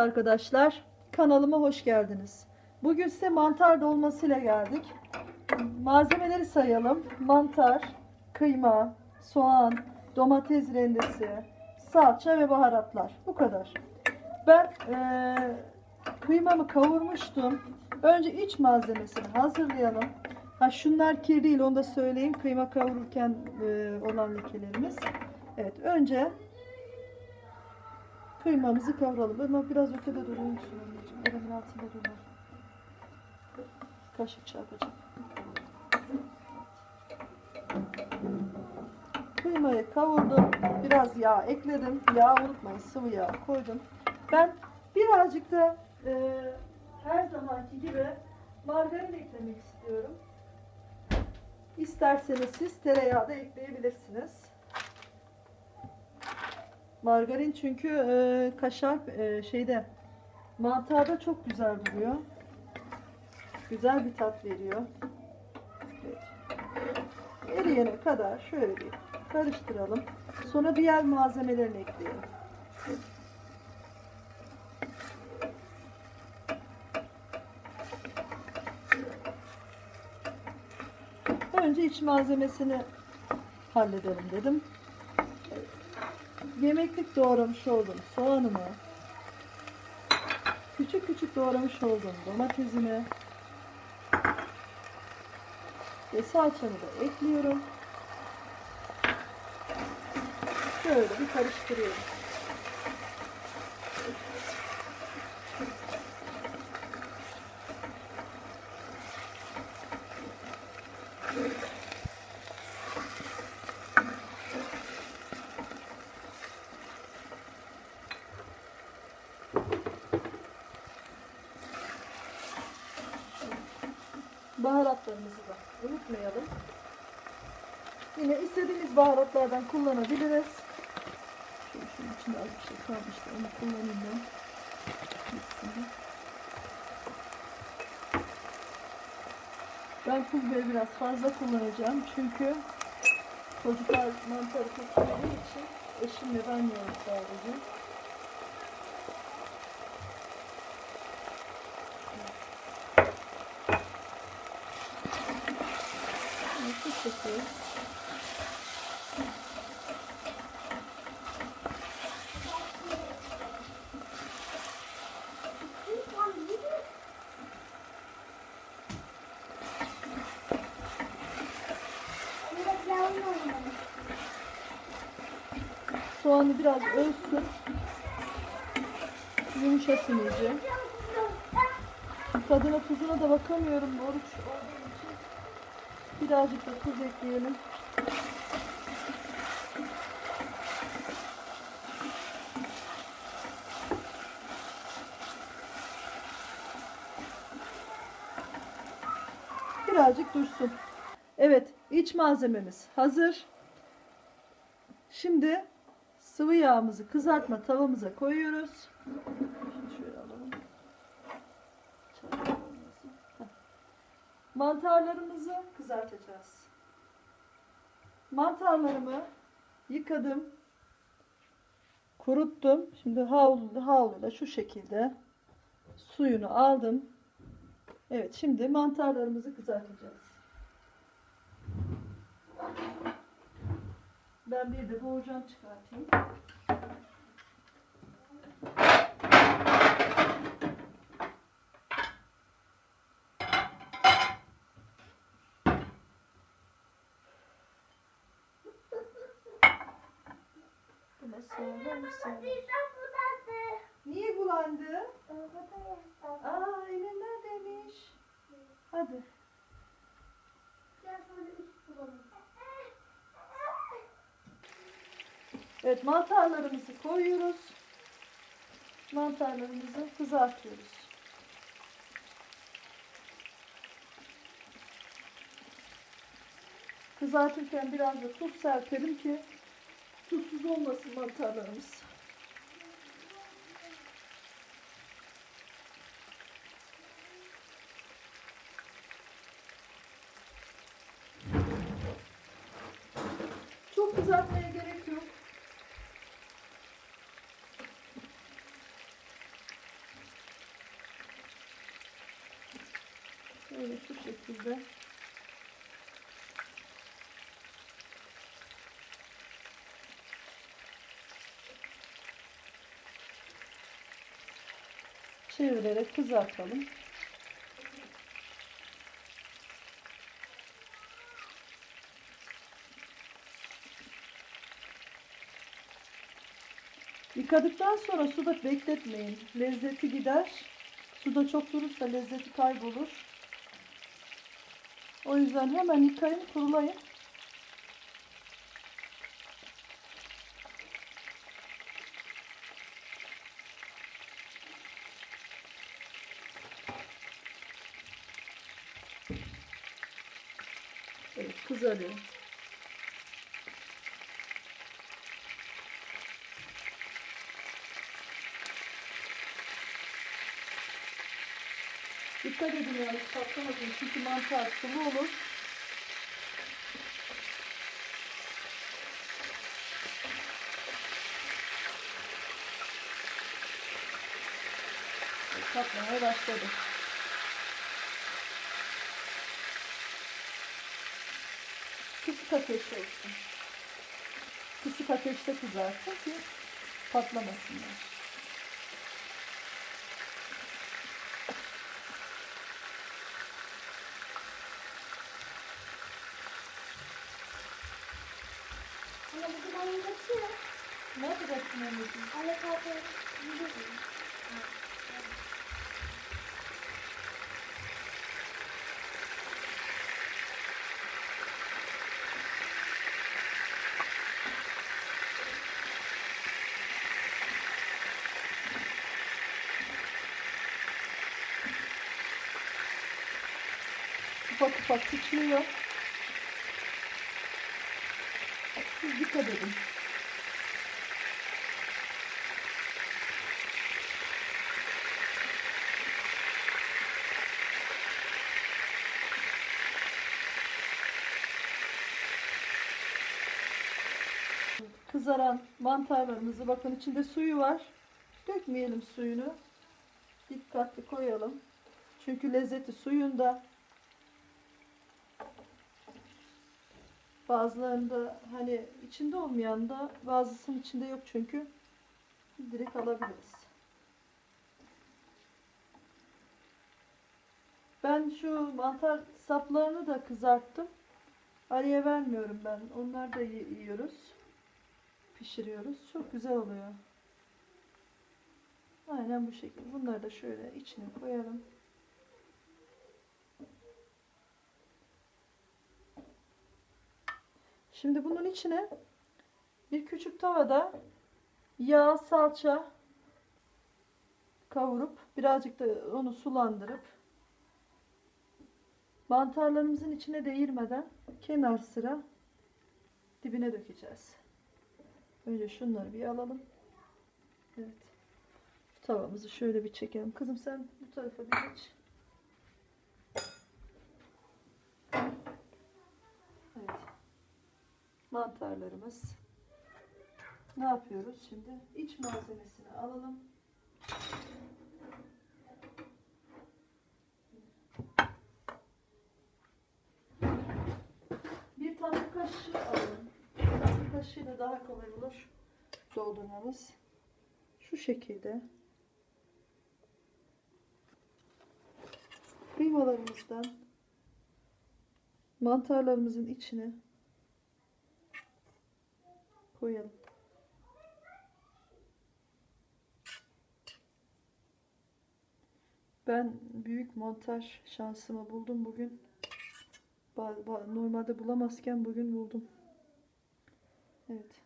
arkadaşlar, kanalıma hoş geldiniz. Bugün size mantar dolmasıyla geldik. Malzemeleri sayalım. Mantar, kıyma, soğan, domates rendesi, salça ve baharatlar. Bu kadar. Ben eee, kıymamı kavurmuştum. Önce iç malzemesini hazırlayalım. Ha şunlar kir değil onu da söyleyeyim. Kıyma kavururken eee, olan lekelerimiz. Evet önce Kıymamızı kavuralım. Ama biraz ötede musun anneciğim? Elimin altında durma. Kaşık çarpacak. Kıymayı kavurdum. Biraz yağ ekledim. Yağ unutmayın sıvı yağ koydum. Ben birazcık da e, her zamanki gibi margarin eklemek istiyorum. İsterseniz siz tereyağı da ekleyebilirsiniz. Margarin çünkü e, kaşar e, şeyde mantarda çok güzel duruyor. Güzel bir tat veriyor. Evet. Eriyene kadar şöyle bir karıştıralım. Sonra diğer malzemelerini ekleyelim. Önce iç malzemesini halledelim dedim yemeklik doğramış olduğum soğanımı, küçük küçük doğramış olduğum domatesimi ve salçamı da ekliyorum. Şöyle bir karıştırıyorum. Baharatlarımızı da unutmayalım. Yine istediğimiz baharatlardan kullanabiliriz. Şöyle şunun içinde az bir şey kalmıştı. Onu kullanayım ben. Ben pul biraz fazla kullanacağım. Çünkü çocuklar mantarı çok sevdiği için eşim ve ben yiyorum sadece. Şekil. Soğanı biraz ölsün. Yumuşasın iyice. Tadına tuzuna da bakamıyorum oruç olduğum için. Birazcık da tuz ekleyelim. Birazcık dursun. Evet, iç malzememiz hazır. Şimdi sıvı yağımızı kızartma tavamıza koyuyoruz. Şunu şöyle alalım. Çarpma olmasın. Heh. Mantarlarımızı kızartacağız. Mantarlarımı yıkadım. Kuruttum. Şimdi havlu, havluyla şu şekilde suyunu aldım. Evet şimdi mantarlarımızı kızartacağız. Ben bir de borcam çıkartayım. Buna sığar mısın? Niye bulandı? Aa elin neredeymiş? Hadi. Evet mantarlarımızı koyuyoruz. Mantarlarımızı kızartıyoruz. Kızartırken biraz da tuz serpelim ki Tuzsuz olmasın mantarlarımız. Çok kızartmaya gerek yok. Şöyle şu şekilde. Çevirerek kızartalım. Yıkadıktan sonra suda bekletmeyin. Lezzeti gider. Suda çok durursa lezzeti kaybolur. O yüzden hemen yıkayın, kurulayın. Kızarıyor. Dikkat edin yani patlamasın çünkü mantar sıvı olur. Patlamaya başladı. Kısık ateşte olsun. Kısık ateşte kızarsın ki patlamasınlar. Ama bugün oyun kaçıyor. Ne yapacaksın anneciğim? Anne kalkıyor. Gidiyorum. Ufak ufak sıçrıyor. Siz dikkat edin. Kızaran mantarlarımızı bakın içinde suyu var. Dökmeyelim suyunu. Dikkatli koyalım. Çünkü lezzeti suyunda. Bazılarında hani içinde olmayan da bazısının içinde yok çünkü direkt alabiliriz. Ben şu mantar saplarını da kızarttım. Araya vermiyorum ben. Onlar da yi- yiyoruz. Pişiriyoruz. Çok güzel oluyor. Aynen bu şekilde. Bunları da şöyle içine koyalım. Şimdi bunun içine bir küçük tavada yağ, salça kavurup birazcık da onu sulandırıp mantarlarımızın içine değirmeden kenar sıra dibine dökeceğiz. Önce şunları bir alalım. Evet. Tavamızı şöyle bir çekelim. Kızım sen bu tarafa bir geç. Evet mantarlarımız. Ne yapıyoruz şimdi? İç malzemesini alalım. Bir tatlı kaşığı alalım. Tatlı kaşığıyla daha kolay olur doldurmamız. Şu şekilde. Kıymalarımızdan mantarlarımızın içine koyalım. Ben büyük montaj şansımı buldum bugün. Normalde bulamazken bugün buldum. Evet.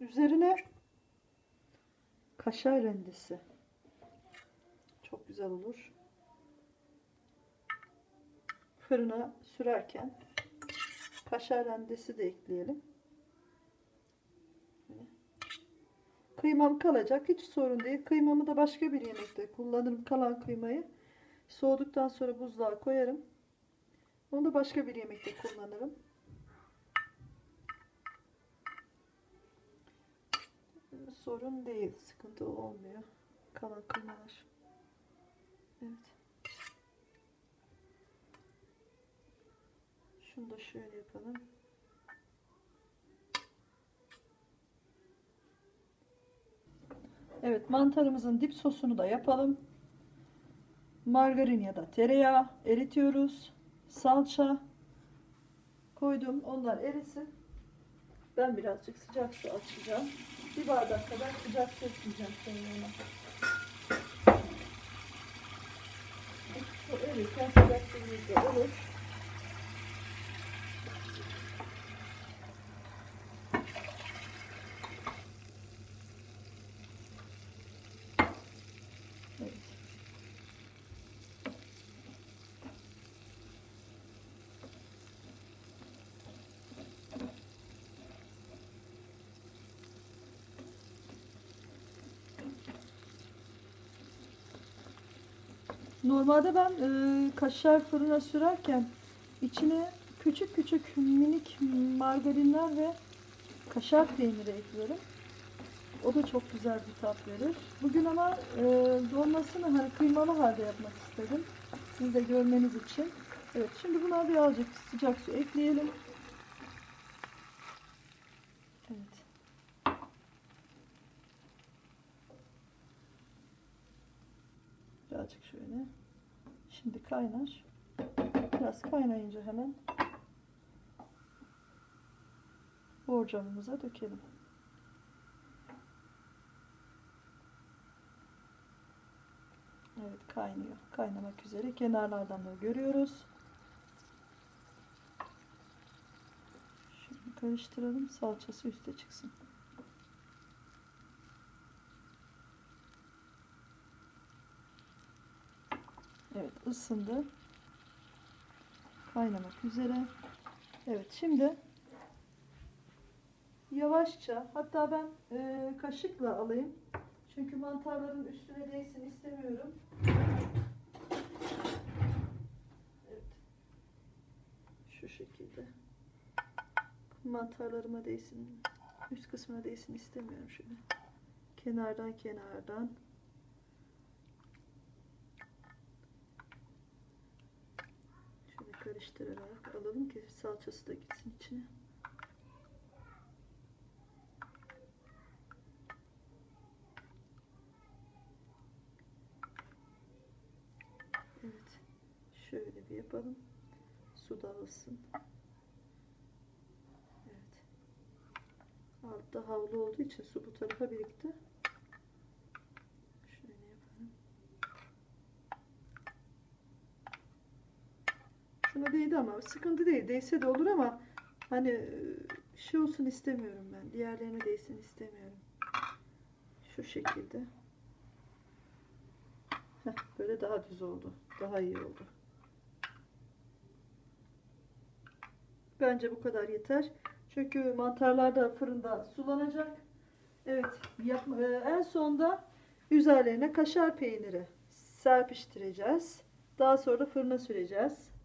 Üzerine kaşar rendesi. Çok güzel olur. Fırına sürerken kaşar rendesi de ekleyelim. Kıymam kalacak. Hiç sorun değil. Kıymamı da başka bir yemekte kullanırım. Kalan kıymayı. Soğuduktan sonra buzluğa koyarım. Onu da başka bir yemekte kullanırım. Sorun değil. Sıkıntı olmuyor. Kalan kıymalar. Evet. Şunu da şöyle yapalım. Evet mantarımızın dip sosunu da yapalım. Margarin ya da tereyağı eritiyoruz. Salça koydum. Onlar erisin. Ben birazcık sıcak su açacağım. Bir bardak kadar sıcak su ekleyeceğim sonra. Erirken sıcak suyumuz da olur. Evet. Normalde ben e, kaşar fırına sürerken içine küçük küçük minik margarinler ve kaşar peyniri ekliyorum. O da çok güzel bir tat verir. Bugün ama e, dolmasını hani kıymalı halde yapmak istedim. Siz de görmeniz için. Evet şimdi buna birazcık sıcak su ekleyelim. Evet. Birazcık şöyle. Şimdi kaynar. Biraz kaynayınca hemen borcamımıza dökelim. Evet kaynıyor. Kaynamak üzere. Kenarlardan da görüyoruz. Şimdi karıştıralım. Salçası üste çıksın. Evet ısındı. Kaynamak üzere. Evet şimdi yavaşça hatta ben e, kaşıkla alayım. Çünkü mantarların üstüne değsin istemiyorum. Evet. Şu şekilde. Mantarlarıma değsin. Üst kısmına değsin istemiyorum şöyle. Kenardan kenardan. Şöyle karıştırarak alalım ki salçası da gitsin içine. Evet. Şöyle bir yapalım. Su da alsın. Evet. Altta havlu olduğu için su bu tarafa birikti. Şöyle yapalım. Sıkıntı değil. Değse de olur ama hani e, şey olsun istemiyorum ben. Diğerlerine değsin istemiyorum. Şu şekilde. Heh, böyle daha düz oldu. Daha iyi oldu. Bence bu kadar yeter. Çünkü mantarlar da fırında sulanacak. Evet, yap, e, en sonda üzerlerine kaşar peyniri serpiştireceğiz. Daha sonra da fırına süreceğiz.